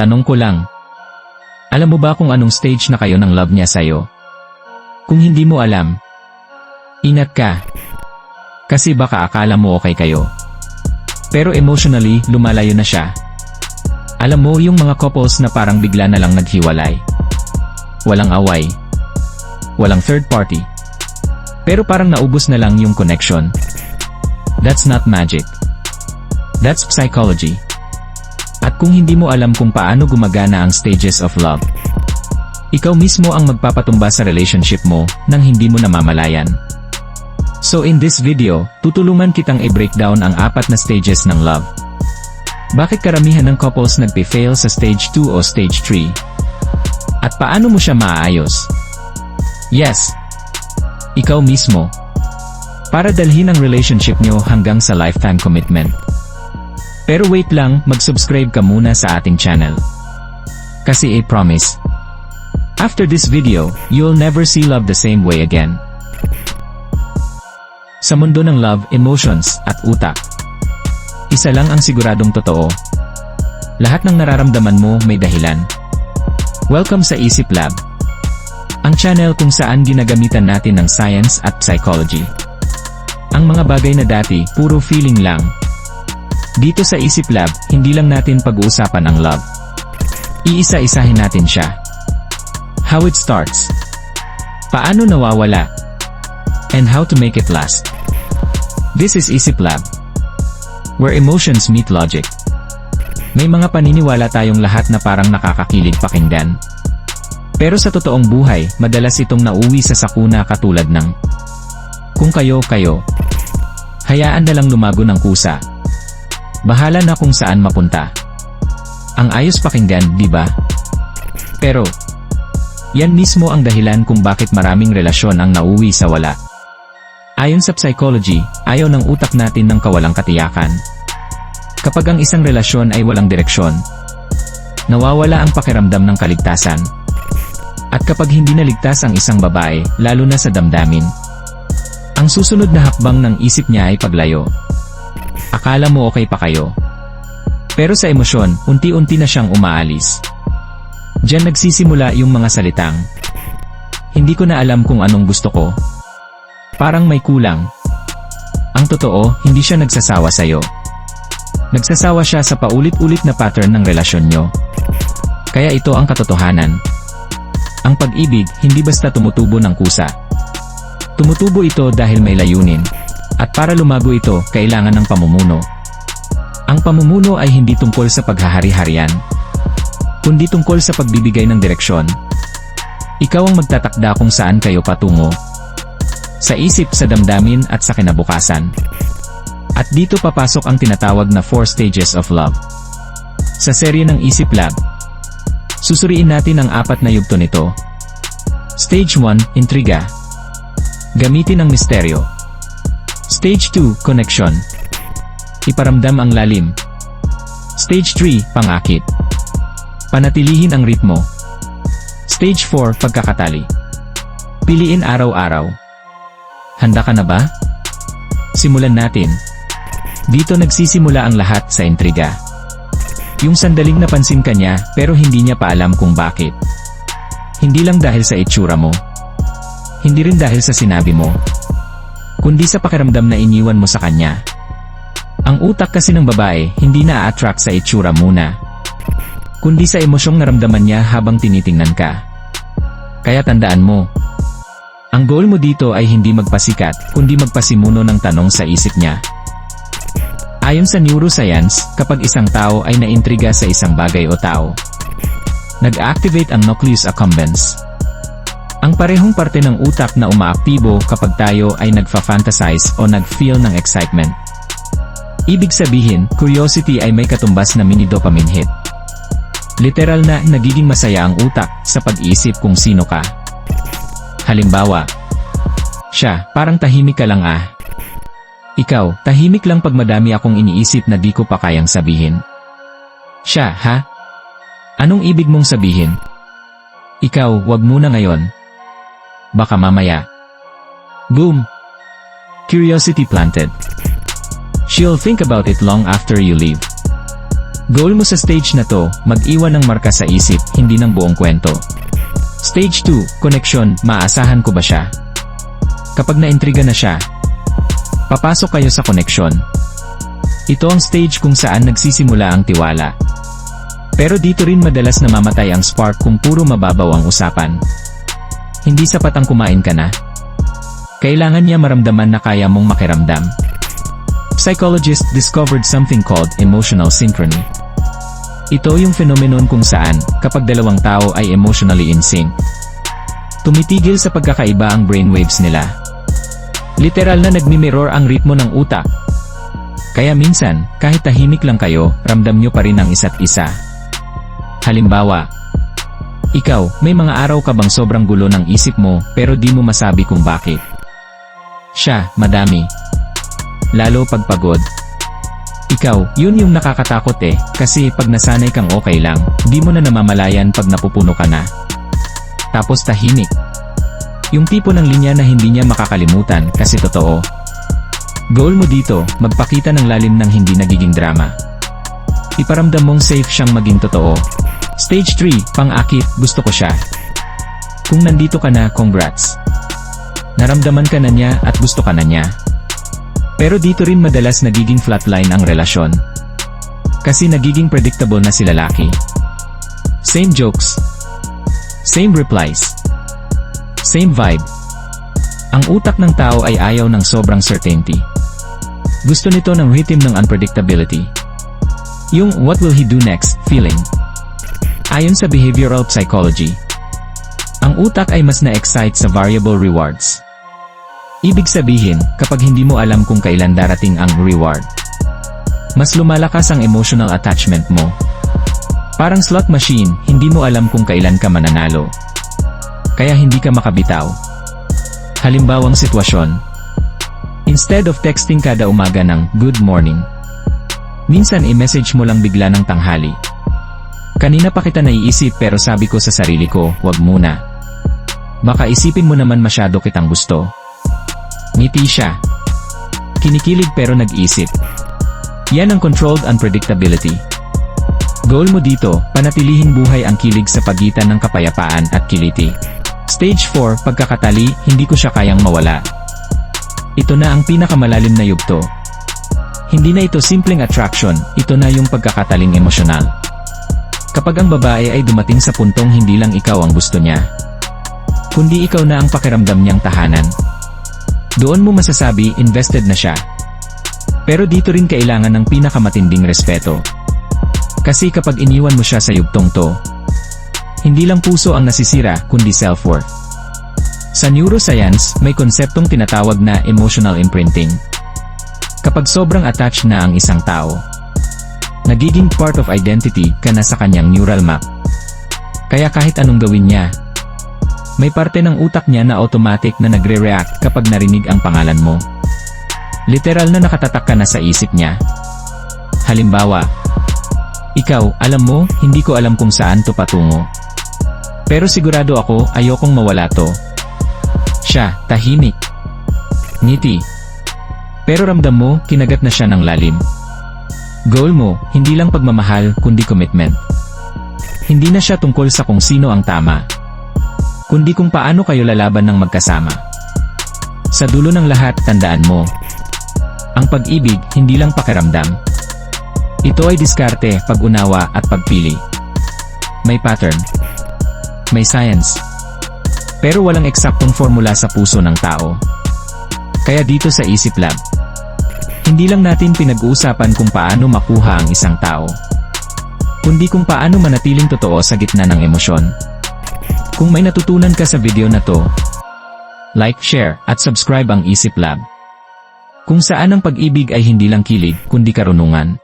Tanong ko lang. Alam mo ba kung anong stage na kayo ng love niya sa'yo? Kung hindi mo alam, ingat ka. Kasi baka akala mo okay kayo. Pero emotionally, lumalayo na siya. Alam mo yung mga couples na parang bigla na lang naghiwalay. Walang away. Walang third party. Pero parang naubos na lang yung connection. That's not magic. That's psychology. At kung hindi mo alam kung paano gumagana ang stages of love, ikaw mismo ang magpapatumba sa relationship mo nang hindi mo namamalayan. So in this video, tutulungan kitang i-breakdown ang apat na stages ng love. Bakit karamihan ng couples nagpe-fail sa stage 2 o stage 3? At paano mo siya maaayos? Yes, ikaw mismo. Para dalhin ang relationship nyo hanggang sa lifetime commitment. Pero wait lang, mag-subscribe ka muna sa ating channel. Kasi I promise, after this video, you'll never see love the same way again. Sa mundo ng love, emotions, at utak, isa lang ang siguradong totoo. Lahat ng nararamdaman mo may dahilan. Welcome sa Isip Lab. Ang channel kung saan ginagamitan natin ng science at psychology. Ang mga bagay na dati, puro feeling lang. Dito sa Isip Lab, hindi lang natin pag-uusapan ang love. Iisa-isahin natin siya. How it starts. Paano nawawala? And how to make it last. This is Isip Lab. Where emotions meet logic. May mga paniniwala tayong lahat na parang nakakakilig pakinggan. Pero sa totoong buhay, madalas itong nauwi sa sakuna katulad ng Kung kayo, kayo. Hayaan na lang lumago ng kusa. Bahala na kung saan mapunta. Ang ayos pakinggan, di ba? Pero, yan mismo ang dahilan kung bakit maraming relasyon ang nauwi sa wala. Ayon sa psychology, ayaw ng utak natin ng kawalang katiyakan. Kapag ang isang relasyon ay walang direksyon, nawawala ang pakiramdam ng kaligtasan. At kapag hindi naligtas ang isang babae, lalo na sa damdamin, ang susunod na hakbang ng isip niya ay paglayo. Akala mo okay pa kayo. Pero sa emosyon, unti-unti na siyang umaalis. Diyan nagsisimula yung mga salitang, Hindi ko na alam kung anong gusto ko. Parang may kulang. Ang totoo, hindi siya nagsasawa sa'yo. Nagsasawa siya sa paulit-ulit na pattern ng relasyon nyo. Kaya ito ang katotohanan. Ang pag-ibig, hindi basta tumutubo ng kusa. Tumutubo ito dahil may layunin. At para lumago ito, kailangan ng pamumuno. Ang pamumuno ay hindi tungkol sa paghahari-harian, kundi tungkol sa pagbibigay ng direksyon. Ikaw ang magtatakda kung saan kayo patungo. Sa isip, sa damdamin at sa kinabukasan. At dito papasok ang tinatawag na four stages of love. Sa serye ng Isip Lab, susuriin natin ang apat na yugto nito. Stage 1, Intriga. Gamitin ang misteryo. Stage 2, Connection. Iparamdam ang lalim. Stage 3, Pangakit. Panatilihin ang ritmo. Stage 4, Pagkakatali. Piliin araw-araw. Handa ka na ba? Simulan natin. Dito nagsisimula ang lahat sa intriga. Yung sandaling napansin ka niya pero hindi niya pa alam kung bakit. Hindi lang dahil sa itsura mo. Hindi rin dahil sa sinabi mo. Kundi sa pakiramdam na iniwan mo sa kanya. Ang utak kasi ng babae hindi na-attract sa itsura muna. Kundi sa emosyong naramdaman niya habang tinitingnan ka. Kaya tandaan mo, ang goal mo dito ay hindi magpasikat, kundi magpasimuno ng tanong sa isip niya. Ayon sa neuroscience, kapag isang tao ay naintriga sa isang bagay o tao, nag-activate ang nucleus accumbens. Ang parehong parte ng utak na umaaktibo kapag tayo ay nagfa-fantasize o nag-feel ng excitement. Ibig sabihin, curiosity ay may katumbas na mini dopamine hit. Literal na nagiging masaya ang utak sa pag-isip kung sino ka. Halimbawa, siya, parang tahimik ka lang ah. Ikaw, tahimik lang pag madami akong iniisip na di ko pa kayang sabihin. Siya, ha? Anong ibig mong sabihin? Ikaw, wag muna ngayon. Baka mamaya. Boom! Curiosity planted. She'll think about it long after you leave. Goal mo sa stage na to, mag-iwan ng marka sa isip, hindi ng buong kwento. Stage 2, connection, maaasahan ko ba siya? Kapag naintriga na siya, papasok kayo sa connection. Ito ang stage kung saan nagsisimula ang tiwala. Pero dito rin madalas namamatay ang spark kung puro mababaw ang usapan. Hindi sapat ang kumain ka na. Kailangan niya maramdaman na kaya mong makiramdam. Psychologists discovered something called emotional synchrony. Ito yung phenomenon kung saan, kapag dalawang tao ay emotionally in sync, tumitigil sa pagkakaiba ang brainwaves nila. Literal na nagmimirror ang ritmo ng utak. Kaya minsan, kahit tahimik lang kayo, ramdam nyo pa rin ang isa't isa. Halimbawa, ikaw, may mga araw ka bang sobrang gulo ng isip mo pero di mo masabi kung bakit? Siya, madami. Lalo pag pagod. Ikaw, yun yung nakakatakot eh, kasi pag nasanay kang okay lang, di mo na namamalayan pag napupuno ka na. Tapos tahimik. Yung tipo ng linya na hindi niya makakalimutan kasi totoo. Goal mo dito, magpakita ng lalim ng hindi nagiging drama. Iparamdam mong safe siyang maging totoo. Stage 3, pang-akit, gusto ko siya. Kung nandito ka na, congrats. Naramdaman ka na niya at gusto ka na niya. Pero dito rin madalas nagiging flatline ang relasyon. Kasi nagiging predictable na si lalaki. Same jokes. Same replies. Same vibe. Ang utak ng tao ay ayaw ng sobrang certainty. Gusto nito ng rhythm ng unpredictability. Yung what will he do next feeling. Ayon sa behavioral psychology, ang utak ay mas na-excite sa variable rewards. Ibig sabihin, kapag hindi mo alam kung kailan darating ang reward, mas lumalakas ang emotional attachment mo. Parang slot machine, hindi mo alam kung kailan ka mananalo. Kaya hindi ka makabitaw. Halimbawang sitwasyon. Instead of texting kada umaga ng good morning, minsan i-message mo lang bigla ng tanghali. Kanina pa kita naiisip pero sabi ko sa sarili ko, wag muna. Baka isipin mo naman masyado kitang gusto. Ngiti siya. Kinikilig pero nag-isip. Yan ang controlled unpredictability. Goal mo dito, panatilihin buhay ang kilig sa pagitan ng kapayapaan at kiliti. Stage 4, pagkakatali, hindi ko siya kayang mawala. Ito na ang pinakamalalim na yugto. Hindi na ito simpleng attraction, ito na yung pagkakataling emosyonal. Kapag ang babae ay dumating sa puntong hindi lang ikaw ang gusto niya, kundi ikaw na ang pakiramdam niyang tahanan. Doon mo masasabi invested na siya. Pero dito rin kailangan ng pinakamatinding respeto. Kasi kapag iniwan mo siya sa yugtong to, hindi lang puso ang nasisira kundi self-worth. Sa neuroscience, may konseptong tinatawag na emotional imprinting. Kapag sobrang attached na ang isang tao, nagiging part of identity ka na sa kanyang neural map. Kaya kahit anong gawin niya, may parte ng utak niya na automatic na nagre-react kapag narinig ang pangalan mo. Literal na nakatatak ka na sa isip niya. Halimbawa, ikaw, alam mo, hindi ko alam kung saan to patungo. Pero sigurado ako, ayokong mawala to. Siya, tahimik. Ngiti. Pero ramdam mo, kinagat na siya ng lalim. Goal mo, hindi lang pagmamahal, kundi commitment. Hindi na siya tungkol sa kung sino ang tama. Kundi kung paano kayo lalaban ng magkasama. Sa dulo ng lahat, tandaan mo. Ang pag-ibig, hindi lang pakiramdam. Ito ay diskarte, pag-unawa at pagpili. May pattern. May science. Pero walang eksaktong formula sa puso ng tao. Kaya dito sa Isip Lab, hindi lang natin pinag-uusapan kung paano makuha ang isang tao, kundi kung paano manatiling totoo sa gitna ng emosyon. Kung may natutunan ka sa video na to, like, share, at subscribe ang Isip Lab. Kung saan ang pag-ibig ay hindi lang kilig, kundi karunungan.